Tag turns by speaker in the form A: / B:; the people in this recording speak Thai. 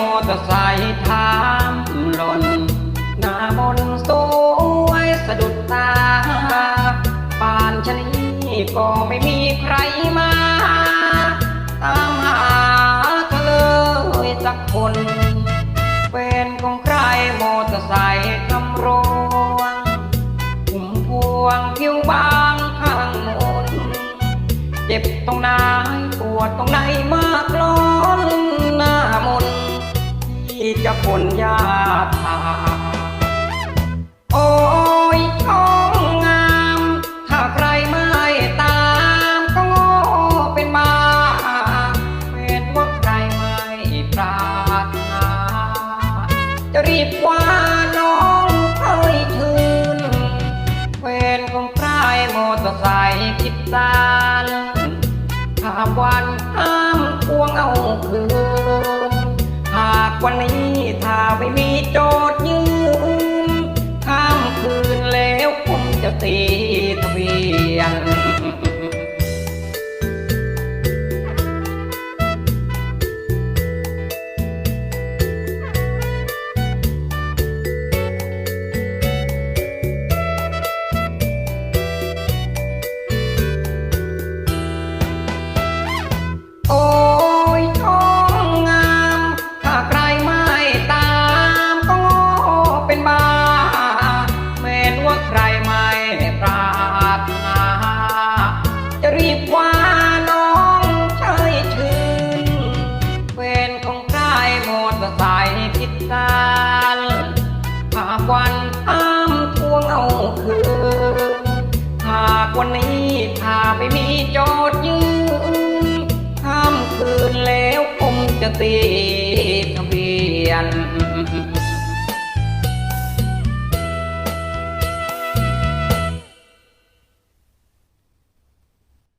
A: มอเตอร์ไซค์ถามหล่นหน้ามนสวยสะดุดตาป่านชนี้ก็ไม่มีใครมา ตามหาเธอเลยสักคน เป็นของใครมอเตอร์ไซค์คำรวงหุ่มพวงผิวบางข้างมนเจ็บตรงไหนปวดตรงไหนมากล้นหน้ามนที่ จะผลยาทาโอ้ยท้องงาม ถ้าใครไม่ตามก็โง่เป็นบ้าเป็นว่าใครไม่ปรารถนาจะรีบว่าน้องให้ชื่นเป็นของใครมอเตอร์ไซค์คิดสานถ ดสารหากวันอ้ามทวงเอาคืนหากวันนี้ถ้าไม่มีจทย์ยืนข้ามคืนแล้วผมจะตีทะเบียน